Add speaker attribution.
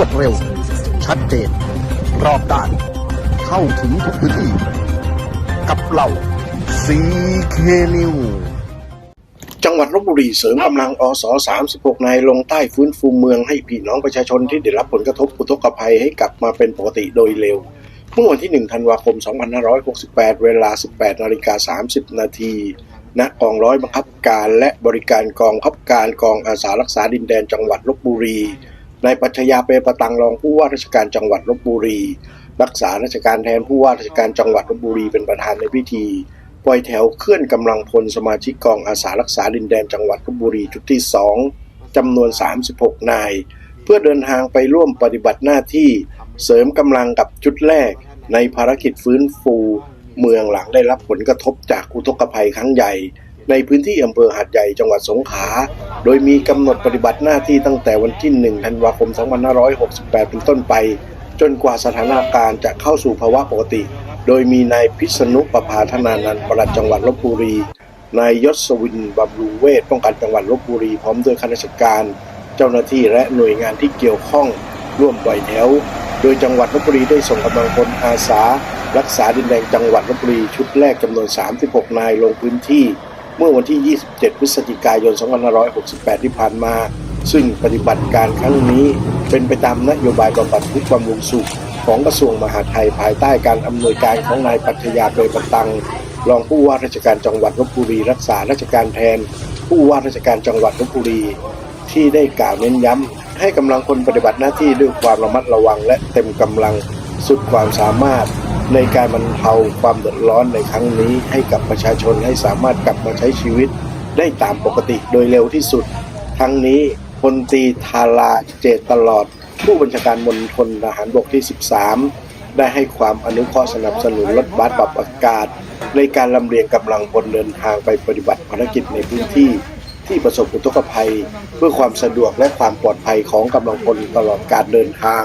Speaker 1: วดเร็ว ชัดเจน รอบด้าน เข้าถึงทุกพื้นที่ กับเราซีเคนิวจังหวัดลบบุรีเสริมกำลังอส36 นายลงใต้ฟื้นฟูเมืองให้พี่น้องประชาชนที่ได้รับผลกระทบอุทกภัยให้กลับมาเป็นปกติโดยเร็วเมื่อวันที่ 1 ธันวาคม 2568 เวลา 18 นาฬิกา 30 นาทีณกองร้อยบังคับการและบริการกองบังคับการกองอาสารักษาดินแดนจังหวัดลบบุรี นายปัชญาเปรประตังรองผู้ว่าราชการจังหวัดลบบุรี รักษาราชการแทนผู้ว่าราชการจังหวัดลบบุรีเป็นประธานในพิธี ปล่อยแถวเคลื่อนกำลังพลสมาชิกกองอาสารักษาดินแดนจังหวัดลบบุรีจุดที่2จำนวน 36 นาย เพื่อเดินทางไปร่วมปฏิบัติหน้าที่เสริมกำลังกับชุดแรก ในภารกิจฟื้นฟู เมืองหลังได้รับผลกระทบจากอุทกภัยครั้งใหญ่ ในพื้นที่อำเภอหาดใหญ่จังหวัดสงขลา โดยมีกำหนดปฏิบัติหน้าที่ตั้งแต่วันที่ 1 ธันวาคม 2568 เป็นต้นไป จนกว่าสถานการณ์จะเข้าสู่ภาวะปกติ โดยมีนายพิษณุประภาธนานันท์ปลัดจังหวัดลบบุรี นายยศวินบำรุงเวทป้องกันจังหวัดลบบุรี พร้อมด้วยข้าราชการ เจ้าหน้าที่และหน่วยงานที่เกี่ยวข้องร่วมปล่อยแถว โดยจังหวัดลบบุรีได้ส่งกำลังพลอาสา รักษาดินแดงจังหวัดลบบุรีชุดแรกจำนวน 36 นายลงพื้นที่ เมื่อวันที่ 27 พฤศจิกายน 2568 ที่ผ่านมา ซึ่งปฏิบัติการครั้งนี้เป็นไปตามนโยบายบำบัดทุกข์บำรุงสุขของกระทรวงมหาดไทยภายใต้การอำนวยการของนายปัทยาโดยประตัง รองผู้ว่าราชการจังหวัดลบบุรีรักษาราชการแทน ผู้ว่าราชการจังหวัดลบบุรี ที่ได้กล่าวเน้นย้ำให้กำลังคนปฏิบัติหน้าที่ด้วยความระมัดระวังและเต็มกำลัง สุดความสามารถในการบรรเทาความเดือดร้อนในครั้งนี้ให้กับประชาชนให้สามารถกลับมาใช้ชีวิตได้ตามปกติโดยเร็วที่สุด ทั้งนี้พลตรีธาราเจตตลอด ผู้บัญชาการมณฑลทหารบกที่ 13 ได้ให้ความอนุเคราะห์สนับสนุนรถบัสปรับอากาศ ในการลำเลียงกำลังพลเดินทางไปปฏิบัติภารกิจในพื้นที่ ที่ประสบอุทกภัย เพื่อความสะดวกและความปลอดภัยของกำลังพลตลอดการเดินทาง